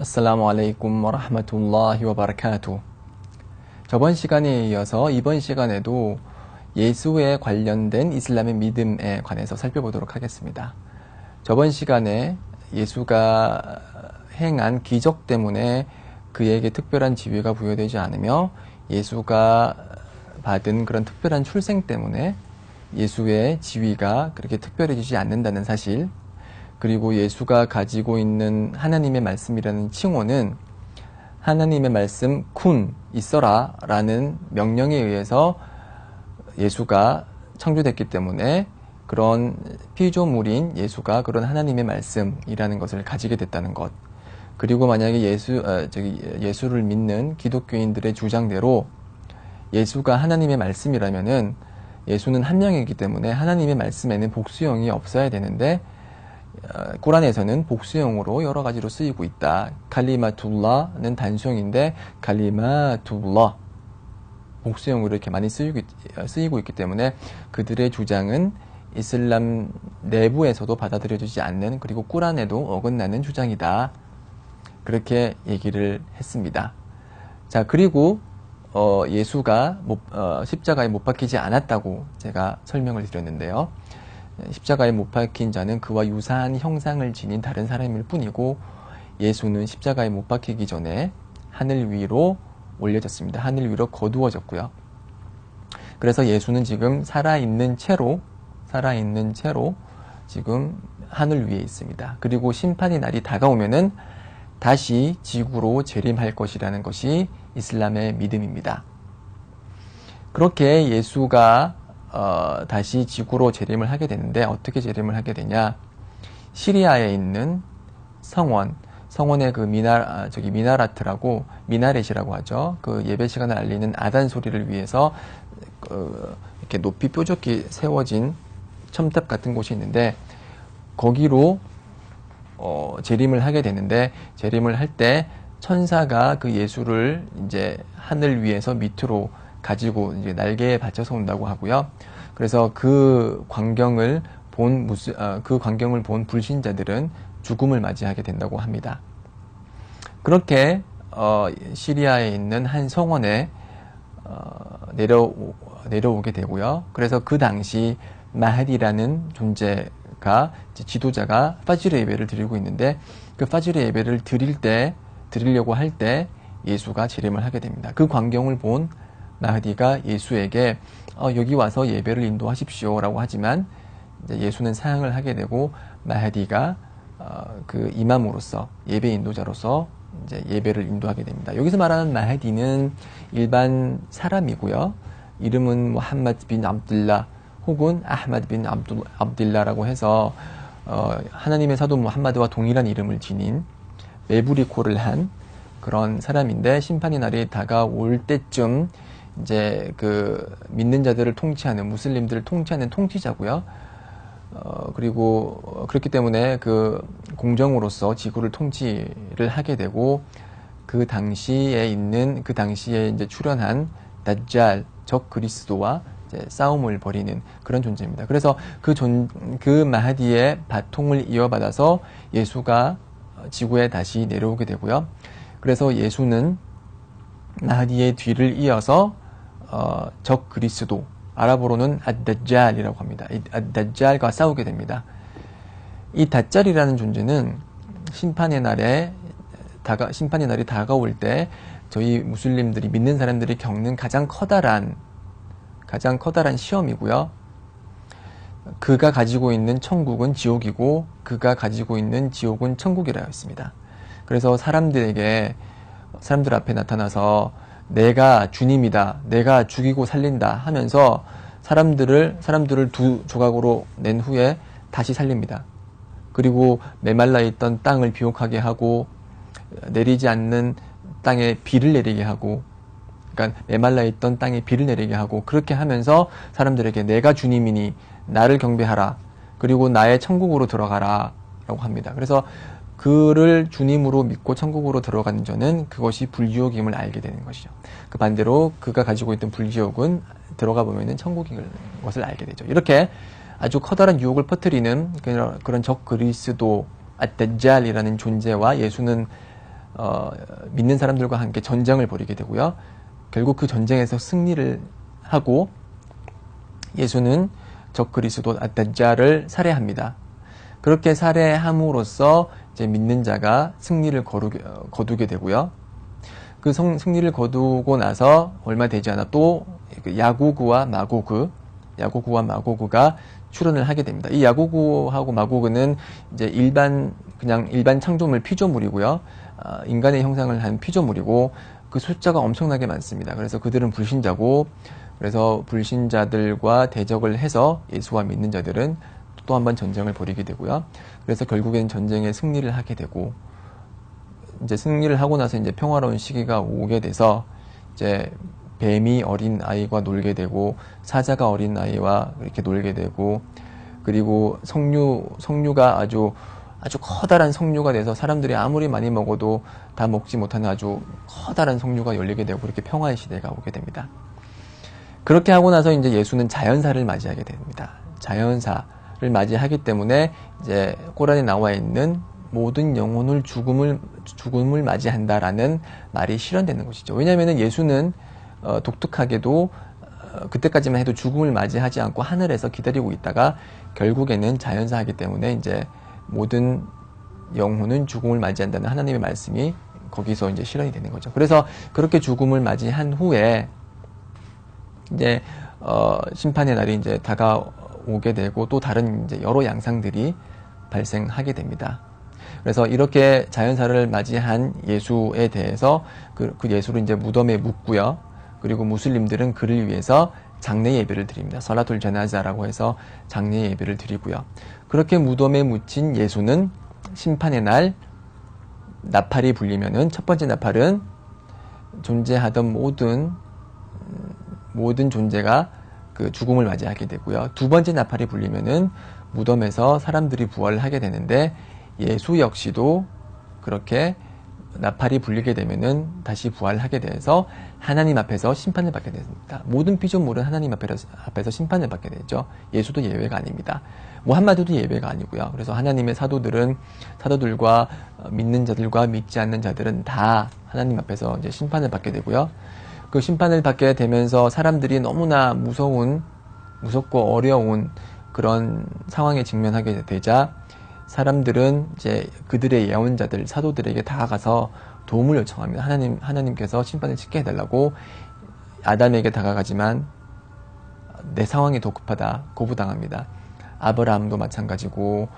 아살라무 알레이쿰 와라흐마툴라히 와바라카투 저번 시간에 이어서 이번 시간에도 예수에 관련된 이슬람의 믿음에 관해서 살펴보도록 하겠습니다. 저번 시간에 예수가 행한 기적 때문에 그에게 특별한 지위가 부여되지 않으며 예수가 받은 그런 특별한 출생 때문에 예수의 지위가 그렇게 특별해지지 않는다는 사실, 그리고 예수가 가지고 있는 하나님의 말씀이라는 칭호는 하나님의 말씀 쿤 있어라 라는 명령에 의해서 예수가 창조됐기 때문에 그런 피조물인 예수가 그런 하나님의 말씀이라는 것을 가지게 됐다는 것. 그리고 만약에 예수 어, 저기 예수를 믿는 기독교인들의 주장대로 예수가 하나님의 말씀이라면은 예수는 한 명이기 때문에 하나님의 말씀에는 복수형이 없어야 되는데 어, 꾸란에서는 복수형으로 여러 가지로 쓰이고 있다. 칼리마툴라는 단수형인데 칼리마툴라 복수형으로 이렇게 많이 쓰이고, 있, 쓰이고 있기 때문에 그들의 주장은 이슬람 내부에서도 받아들여지지 않는 그리고 꾸란에도 어긋나는 주장이다. 그렇게 얘기를 했습니다. 자 그리고 어, 예수가 못, 어, 십자가에 못 박히지 않았다고 제가 설명을 드렸는데요. 십자가에 못 박힌 자는 그와 유사한 형상을 지닌 다른 사람일 뿐이고 예수는 십자가에 못 박히기 전에 하늘 위로 올려졌습니다. 하늘 위로 거두어졌고요. 그래서 예수는 지금 살아있는 채로 살아있는 채로 지금 하늘 위에 있습니다. 그리고 심판의 날이 다가오면은 다시 지구로 재림할 것이라는 것이 이슬람의 믿음입니다. 그렇게 예수가 어, 다시 지구로 재림을 하게 되는데 어떻게 재림을 하게 되냐? 시리아에 있는 성원, 성원의 그 미나 아, 저기 미나라트라고 미나렛이라고 하죠. 그 예배 시간을 알리는 아단 소리를 위해서 그 이렇게 높이 뾰족히 세워진 첨탑 같은 곳이 있는데 거기로 어, 재림을 하게 되는데 재림을 할 때 천사가 그 예수를 이제 하늘 위에서 밑으로 가지고 이제 날개에 받쳐서 온다고 하고요. 그래서 그 광경을 본 무스, 어, 그 광경을 본 불신자들은 죽음을 맞이하게 된다고 합니다. 그렇게 어, 시리아에 있는 한 성원에 어, 내려 내려오게 되고요. 그래서 그 당시 마하디라는 존재가 지도자가 파지르 예배를 드리고 있는데 그 파지르 예배를 드릴 때 드리려고 할 때 예수가 재림을 하게 됩니다. 그 광경을 본 마하디가 예수에게 어, 여기 와서 예배를 인도하십시오라고 하지만 예수는 사양을 하게 되고 마하디가 어, 그 이맘으로서 예배 인도자로서 이제 예배를 인도하게 됩니다. 여기서 말하는 마하디는 일반 사람이고요. 이름은 무함마드 빈 압둘라 혹은 아흐마드 빈 압둘, 압딜라라고 해서 어, 하나님의 사도 무함마드와 동일한 이름을 지닌 메부리코를 한 그런 사람인데 심판의 날이 다가올 때쯤 이제 그 믿는 자들을 통치하는 무슬림들을 통치하는 통치자고요. 어, 그리고 그렇기 때문에 그 공정으로서 지구를 통치를 하게 되고 그 당시에 있는 그 당시에 이제 출현한 다짤 적 그리스도와 싸움을 벌이는 그런 존재입니다. 그래서 그 존, 그 마하디의 바통을 이어받아서 예수가 지구에 다시 내려오게 되고요. 그래서 예수는 마하디의 뒤를 이어서 어, 적 그리스도 아랍어로는 아다짤이라고 합니다. 이 아다짤과 싸우게 됩니다. 이 다짤이라는 존재는 심판의 날에 다가 심판의 날이 다가올 때 저희 무슬림들이 믿는 사람들이 겪는 가장 커다란 가장 커다란 시험이고요. 그가 가지고 있는 천국은 지옥이고 그가 가지고 있는 지옥은 천국이라 했습니다. 그래서 사람들에게 사람들 앞에 나타나서 내가 주님이다. 내가 죽이고 살린다 하면서 사람들을 사람들을 두 조각으로 낸 후에 다시 살립니다. 그리고 메말라 있던 땅을 비옥하게 하고 내리지 않는 땅에 비를 내리게 하고 그러니까 메말라 있던 땅에 비를 내리게 하고 그렇게 하면서 사람들에게 내가 주님이니 나를 경배하라. 그리고 나의 천국으로 들어가라. 라고 합니다. 그래서 그를 주님으로 믿고 천국으로 들어가는 자는 그것이 불지옥임을 알게 되는 것이죠. 그 반대로 그가 가지고 있던 불지옥은 들어가 보면은 천국인 것을 알게 되죠. 이렇게 아주 커다란 유혹을 퍼뜨리는 그런 적 그리스도 아떼잘이라는 존재와 예수는 어, 믿는 사람들과 함께 전쟁을 벌이게 되고요. 결국 그 전쟁에서 승리를 하고 예수는 적 그리스도 아단자를 살해합니다. 그렇게 살해함으로써 이제 믿는 자가 승리를 거두게, 어, 거두게 되고요. 그 성, 승리를 거두고 나서 얼마 되지 않아 또그 야고구와 마고그, 야고구와 마고그가 출현을 하게 됩니다. 이 야고구하고 마고그는 이제 일반 그냥 일반 창조물 피조물이고요. 아, 인간의 형상을 한 피조물이고 그 숫자가 엄청나게 많습니다. 그래서 그들은 불신자고 그래서 불신자들과 대적을 해서 예수와 믿는 자들은 또 한 번 전쟁을 벌이게 되고요. 그래서 결국엔 전쟁에 승리를 하게 되고 이제 승리를 하고 나서 이제 평화로운 시기가 오게 돼서 이제 뱀이 어린 아이와 놀게 되고 사자가 어린 아이와 이렇게 놀게 되고 그리고 석류 석류가 아주 아주 커다란 석류가 돼서 사람들이 아무리 많이 먹어도 다 먹지 못하는 아주 커다란 석류가 열리게 되고 그렇게 평화의 시대가 오게 됩니다. 그렇게 하고 나서 이제 예수는 자연사를 맞이하게 됩니다. 자연사 를 맞이하기 때문에 이제 꼬란에 나와 있는 모든 영혼을 죽음을 죽음을 맞이한다라는 말이 실현되는 것이죠. 왜냐하면 예수는 어, 독특하게도 어, 그때까지만 해도 죽음을 맞이하지 않고 하늘에서 기다리고 있다가 결국에는 자연사하기 때문에 이제 모든 영혼은 죽음을 맞이한다는 하나님의 말씀이 거기서 이제 실현이 되는 거죠. 그래서 그렇게 죽음을 맞이한 후에 이제 어, 심판의 날이 이제 다가 오게 되고 또 다른 이제 여러 양상들이 발생하게 됩니다. 그래서 이렇게 자연사를 맞이한 예수에 대해서 그, 그 예수를 이제 무덤에 묻고요. 그리고 무슬림들은 그를 위해서 장례 예배를 드립니다. 설라툴 제나자라고 해서 장례 예배를 드리고요. 그렇게 무덤에 묻힌 예수는 심판의 날 나팔이 불리면은 첫 번째 나팔은 존재하던 모든 모든 존재가 그 죽음을 맞이하게 되고요. 두 번째 나팔이 불리면은 무덤에서 사람들이 부활을 하게 되는데 예수 역시도 그렇게 나팔이 불리게 되면은 다시 부활하게 돼서 하나님 앞에서 심판을 받게 됩니다. 모든 피조물은 하나님 앞에서 심판을 받게 되죠. 예수도 예외가 아닙니다. 무함마드도 예외가 아니고요. 그래서 하나님의 사도들은 사도들과 믿는 자들과 믿지 않는 자들은 다 하나님 앞에서 이제 심판을 받게 되고요. 그 심판을 받게 되면서 사람들이 너무나 무서운 무섭고 어려운 그런 상황에 직면하게 되자 사람들은 이제 그들의 예언자들 사도들에게 다가가서 도움을 요청합니다. 하나님 하나님께서 심판을 짓게 해달라고 아담에게 다가가지만 내 상황이 더 급하다 고부당합니다. 아브라함도 마찬가지고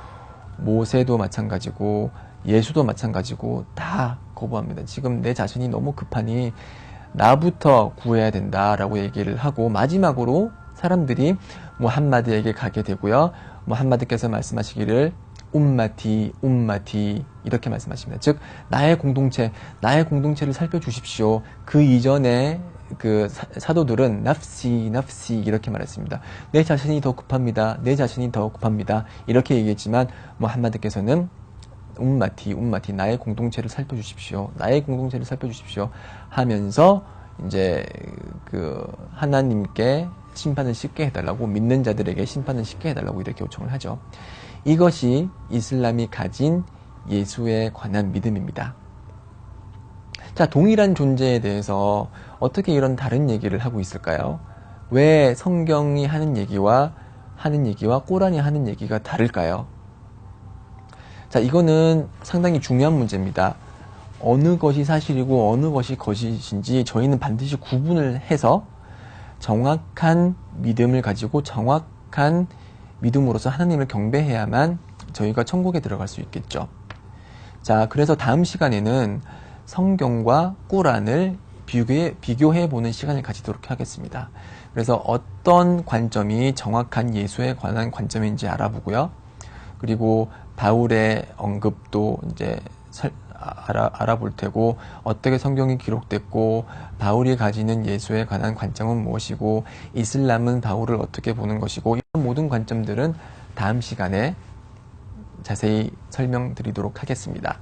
모세도 마찬가지고 예수도 마찬가지고 다 거부합니다. 지금 내 자신이 너무 급하니 나부터 구해야 된다라고 얘기를 하고 마지막으로 사람들이 무함마드에게 가게 되고요. 무함마드께서 말씀하시기를 움마티, 움마티 이렇게 말씀하십니다. 즉 나의 공동체, 나의 공동체를 살펴주십시오. 그 이전에 그 사도들은 납시, 납시 이렇게 말했습니다. 내 자신이 더 급합니다. 내 자신이 더 급합니다. 이렇게 얘기했지만 무함마드께서는 움마티, 움마티, 나의 공동체를 살펴주십시오. 나의 공동체를 살펴주십시오. 하면서 이제 그 하나님께 심판을 쉽게 해달라고 믿는 자들에게 심판을 쉽게 해달라고 이렇게 요청을 하죠. 이것이 이슬람이 가진 예수에 관한 믿음입니다. 자, 동일한 존재에 대해서 어떻게 이런 다른 얘기를 하고 있을까요? 왜 성경이 하는 얘기와 하는 얘기와 꼬란이 하는 얘기가 다를까요? 자, 이거는 상당히 중요한 문제입니다. 어느 것이 사실이고 어느 것이 거짓인지 저희는 반드시 구분을 해서 정확한 믿음을 가지고 정확한 믿음으로서 하나님을 경배해야만 저희가 천국에 들어갈 수 있겠죠. 자, 그래서 다음 시간에는 성경과 꾸란을 비교해, 비교해 보는 시간을 가지도록 하겠습니다. 그래서 어떤 관점이 정확한 예수에 관한 관점인지 알아보고요. 그리고 바울의 언급도 이제 알아, 알아볼 테고 어떻게 성경이 기록됐고 바울이 가지는 예수에 관한 관점은 무엇이고 이슬람은 바울을 어떻게 보는 것이고 이런 모든 관점들은 다음 시간에 자세히 설명드리도록 하겠습니다.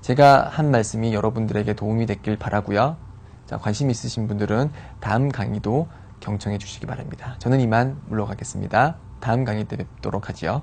제가 한 말씀이 여러분들에게 도움이 됐길 바라고요. 자, 관심 있으신 분들은 다음 강의도 경청해 주시기 바랍니다. 저는 이만 물러가겠습니다. 다음 강의 때 뵙도록 하지요.